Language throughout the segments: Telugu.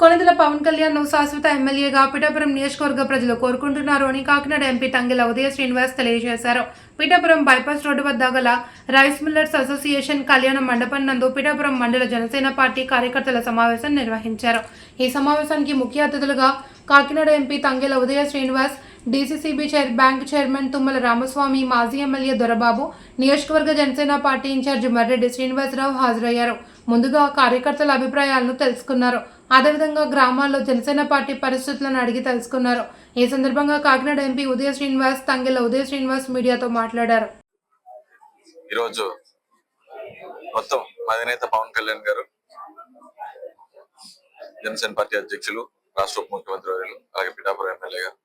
కొనదల పవన్ కళ్యాణ్ను శాశ్వత ఎమ్మెల్యేగా పిఠాపురం నియోజకవర్గ ప్రజలు కోరుకుంటున్నారు అని కాకినాడ ఎంపీ తంగిల ఉదయ శ్రీనివాస్ తెలియజేశారు. పిఠాపురం బైపాస్ రోడ్డు వద్ద గల రైస్ మిల్లర్స్ అసోసియేషన్ కళ్యాణ మండపం నందు పిఠాపురం మండల జనసేన పార్టీ కార్యకర్తల సమావేశం నిర్వహించారు. ఈ సమావేశానికి ముఖ్య అతిథులుగా Kakinada MP Tangella Uday Srinivas DCCB chair bank chairman Tummala Ramaswamy మాజీ ఎమ్మెల్యే దొరబాబు నియోజకవర్గ Janasena party in charge Marreddy Srinivasarao హాజరయ్యారు. ముందుగా కార్యకర్తల అభిప్రాయాలను తెలుసుకున్నారు. అదేవిధంగా గ్రామాల్లో జనసేన పార్టీ పరిస్థితులను అడిగి తెలుసుకున్నారు. ఈ సందర్భంగా కాకినాడ ఎంపీ ఉదయ శ్రీనివాస్ తంగిల ఉదయ శ్రీనివాస్ మీడియాతో మాట్లాడారు. ఈరోజు మొత్తం అధినేత పవన్ కళ్యాణ్ గారు జనసేన పార్టీ అధ్యక్షులు రాష్ట్ర ఉప ముఖ్యమంత్రి వర్యులు అలాగే పిఠాపురం ఎమ్మెల్యే గారు.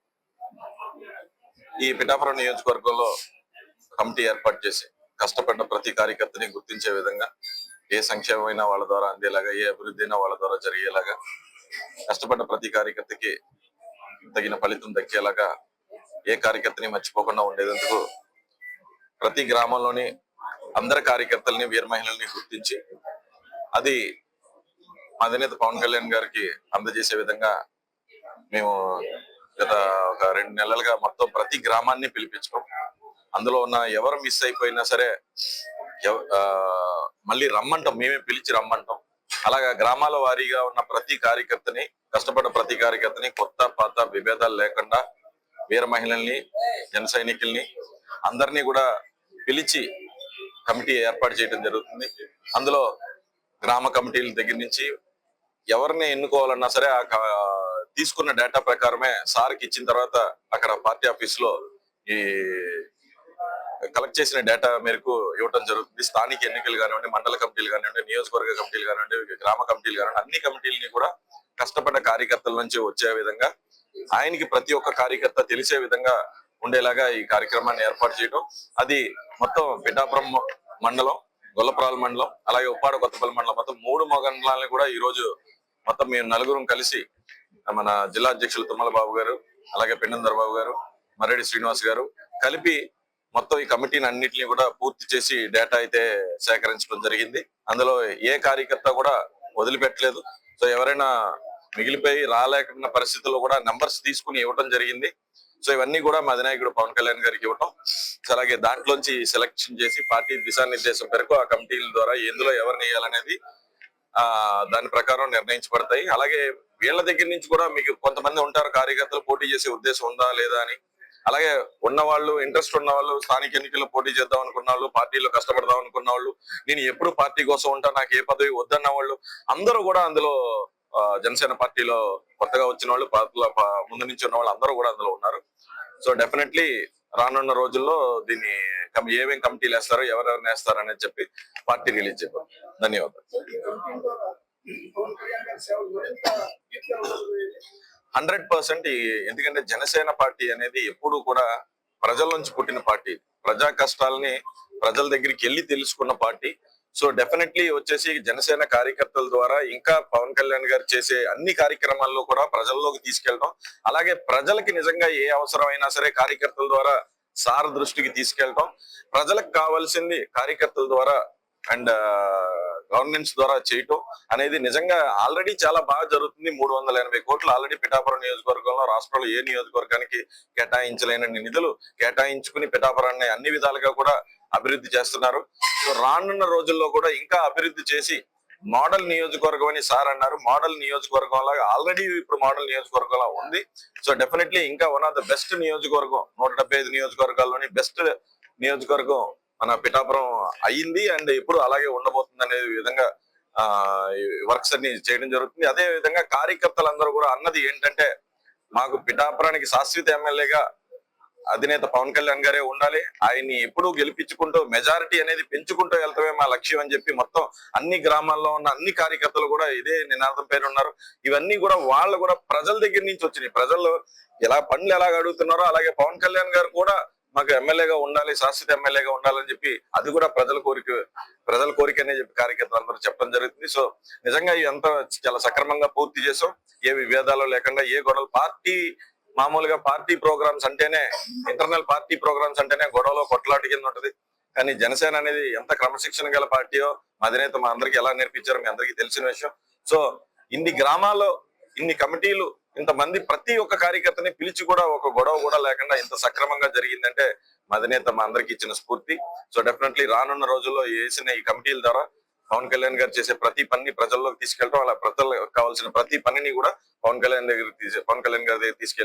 ఈ పిఠాపురం నియోజకవర్గంలో కమిటీ ఏర్పాటు చేసి కష్టపడ్డ ప్రతి కార్యకర్తని గుర్తించే విధంగా ఏ సంక్షేమమైనా వాళ్ళ ద్వారా అందేలాగా ఏ అభివృద్ధి అయినా వాళ్ళ ద్వారా జరిగేలాగా కష్టపడ్డ ప్రతి కార్యకర్తకి తగిన ఫలితం దక్కేలాగా ఏ కార్యకర్తని మర్చిపోకుండా ఉండేందుకు ప్రతి గ్రామంలోని అందరి కార్యకర్తల్ని వీర మహిళల్ని గుర్తించి అది అధినేత పవన్ కళ్యాణ్ గారికి అందజేసే విధంగా మేము గత ఒక రెండు నెలలుగా మొత్తం ప్రతి గ్రామాన్ని పిలిపించడం అందులో ఉన్న ఎవరు మిస్ అయిపోయినా సరే మళ్ళీ రమ్మంటాం మేమే పిలిచి రమ్మంటాం. అలాగా గ్రామాల వారీగా ఉన్న ప్రతి కార్యకర్తని కష్టపడ్డ ప్రతి కార్యకర్తని కొత్త పాత విభేదాలు లేకుండా వీర మహిళల్ని జన సైనికుల్ని అందరినీ కూడా పిలిచి కమిటీ ఏర్పాటు చేయడం జరుగుతుంది. అందులో గ్రామ కమిటీల దగ్గర నుంచి ఎవరిని ఎన్నుకోవాలన్నా సరే ఆ తీసుకున్న డేటా ప్రకారమే సార్కి ఇచ్చిన తర్వాత అక్కడ పార్టీ ఆఫీస్లో ఈ కలెక్ట్ చేసిన డేటా మేరకు ఇవ్వడం జరుగుతుంది. స్థానిక ఎన్నికలు కానివ్వండి మండల కమిటీలు కానివ్వండి నియోజకవర్గ కమిటీలు కానివ్వండి గ్రామ కమిటీలు కానివ్వండి అన్ని కమిటీలని కూడా కష్టపడ్డ కార్యకర్తల నుంచి వచ్చే విధంగా ఆయనకి ప్రతి ఒక్క కార్యకర్త తెలిసే విధంగా ఉండేలాగా ఈ కార్యక్రమాన్ని ఏర్పాటు చేయడం అది మొత్తం పిఠాపురం మండలం గొల్లపురాల మండలం అలాగే ఉప్పాడ కొత్తపల్లి మండలం మొత్తం మూడు మండలాలను కూడా ఈ రోజు మొత్తం మేము నలుగురం కలిసి మన జిల్లా అధ్యక్షులు తుమ్మల బాబు గారు అలాగే పెండందర్ బాబు గారు మర్రెడ్డి శ్రీనివాస్ గారు కలిపి మొత్తం ఈ కమిటీని అన్నింటినీ కూడా పూర్తి చేసి డేటా అయితే సేకరించడం జరిగింది. అందులో ఏ కార్యకర్త కూడా వదిలిపెట్టలేదు. సో ఎవరైనా మిగిలిపోయి రాలేకున్న పరిస్థితుల్లో కూడా నెంబర్స్ తీసుకుని ఇవ్వడం జరిగింది. సో ఇవన్నీ కూడా మా అధినాయకుడు పవన్ కళ్యాణ్ గారికి ఇవ్వటం. సో అలాగే దాంట్లోంచి సెలెక్షన్ చేసి పార్టీ దిశానిర్దేశం మేరకు ఆ కమిటీల ద్వారా ఎందులో ఎవరిని వేయాలనేది ఆ దాని ప్రకారం నిర్ణయించబడతాయి. అలాగే వీళ్ళ దగ్గర నుంచి కూడా మీకు కొంతమంది ఉంటారు కార్యకర్తలు పోటీ చేసే ఉద్దేశం ఉందా లేదా అని. అలాగే ఉన్న వాళ్ళు ఇంట్రెస్ట్ ఉన్న వాళ్ళు స్థానిక ఎన్నికల్లో పోటీ చేద్దాం అనుకున్న వాళ్ళు పార్టీలో కష్టపడదాం అనుకున్న వాళ్ళు నేను ఎప్పుడు పార్టీ కోసం ఉంటా నాకు ఏ పదవి వద్దన్న వాళ్ళు అందరూ కూడా అందులో జనసేన పార్టీలో కొత్తగా వచ్చిన వాళ్ళు పార్టీలో ముందు నుంచి ఉన్న వాళ్ళు అందరూ కూడా అందులో ఉన్నారు. సో డెఫినెట్లీ రానున్న రోజుల్లో దీన్ని ఏమేమి కమిటీలు వేస్తారో ఎవరెవరిని వేస్తారు అనేది చెప్పి పార్టీ రిలీజ్ చెప్పారు ధన్యవాదాలు. హండ్రెడ్ పర్సెంట్ ఎందుకంటే జనసేన పార్టీ అనేది ఎప్పుడు కూడా ప్రజల నుంచి పుట్టిన పార్టీ. ప్రజా కష్టాలని ప్రజల దగ్గరికి వెళ్ళి తెలుసుకున్న పార్టీ. సో డెఫినెట్లీ వచ్చేసి జనసేన కార్యకర్తల ద్వారా ఇంకా పవన్ కళ్యాణ్ గారు చేసే అన్ని కార్యక్రమాల్లో కూడా ప్రజల్లోకి తీసుకెళ్ళడం. అలాగే ప్రజలకి నిజంగా ఏ అవసరమైనా సరే కార్యకర్తల ద్వారా సార్ దృష్టికి తీసుకెళ్ళడం. ప్రజలకు కావాల్సింది కార్యకర్తల ద్వారా అండ్ గవర్నెన్స్ ద్వారా చేయటం అనేది నిజంగా ఆల్రెడీ చాలా బాగా జరుగుతుంది. మూడు వందల ఎనభై కోట్లు ఆల్రెడీ పిఠాపురం నియోజకవర్గంలో రాష్ట్రంలో ఏ నియోజకవర్గానికి కేటాయించలేని నిధులు కేటాయించుకుని పిఠాపురాన్ని అన్ని విధాలుగా కూడా అభివృద్ధి చేస్తున్నారు. సో రానున్న రోజుల్లో కూడా ఇంకా అభివృద్ధి చేసి మోడల్ నియోజకవర్గం అని సార్ అన్నారు. మోడల్ నియోజకవర్గం లాగా ఆల్రెడీ ఇప్పుడు మోడల్ నియోజకవర్గంలా ఉంది. సో డెఫినెట్లీ ఇంకా వన్ ఆఫ్ ద బెస్ట్ నియోజకవర్గం నూట డెబ్బై ఐదు నియోజకవర్గాల్లోని బెస్ట్ నియోజకవర్గం మన పిఠాపురం అయ్యింది అండ్ ఇప్పుడు అలాగే ఉండబోతుంది అనే విధంగా ఆ వర్క్స్ అన్ని చేయడం జరుగుతుంది. అదే విధంగా కార్యకర్తలందరూ కూడా అన్నది ఏంటంటే మాకు పిఠాపురానికి శాశ్వత ఎమ్మెల్యేగా అధినేత పవన్ కళ్యాణ్ గారే ఉండాలి. ఆయన్ని ఎప్పుడూ గెలిపించుకుంటూ మెజారిటీ అనేది పెంచుకుంటూ వెళ్తామే మా లక్ష్యం అని చెప్పి మొత్తం అన్ని గ్రామాల్లో ఉన్న అన్ని కార్యకర్తలు కూడా ఇదే నినాదం పేరు ఉన్నారు. ఇవన్నీ కూడా వాళ్ళు కూడా ప్రజల దగ్గర నుంచి వచ్చినాయి. ప్రజలు ఎలా పనులు ఎలాగ అడుగుతున్నారో అలాగే పవన్ కళ్యాణ్ గారు కూడా మాకు ఎమ్మెల్యేగా ఉండాలి శాశ్వత ఎమ్మెల్యేగా ఉండాలని చెప్పి అది కూడా ప్రజల కోరిక ప్రజల కోరిక అనే చెప్పి కార్యకర్తలు అందరూ చెప్పడం జరుగుతుంది. సో నిజంగా ఇదంతా చాలా సక్రమంగా పూర్తి చేసాం. ఏ విభేదాలు లేకుండా ఏ గొడవలు పార్టీ మామూలుగా పార్టీ ప్రోగ్రామ్స్ అంటేనే ఇంటర్నల్ పార్టీ ప్రోగ్రామ్స్ అంటేనే గొడవలో కొట్లాట కింద ఉంటది. కానీ జనసేన అనేది ఎంత క్రమశిక్షణ గల పార్టీయో మా అధినేత మా అందరికి ఎలా నేర్పించారో మీ అందరికీ తెలిసిన విషయం. సో ఇన్ని గ్రామాల్లో ఇన్ని కమిటీలు ఇంతమంది ప్రతి ఒక్క కార్యకర్తని పిలిచి కూడా ఒక గొడవ కూడా లేకుండా ఇంత సక్రమంగా జరిగిందంటే మా అధినేత మా అందరికి ఇచ్చిన స్ఫూర్తి. సో డెఫినెట్లీ రానున్న రోజుల్లో వేసిన ఈ కమిటీల ద్వారా పవన్ కళ్యాణ్ గారు చేసే ప్రతి పనిని ప్రజల్లోకి తీసుకెళ్ళడం అలా ప్రజలకు కావాల్సిన ప్రతి పనిని కూడా పవన్ కళ్యాణ్ దగ్గర తీసే పవన్ కళ్యాణ్ గారి దగ్గర తీసుకెళ్ళి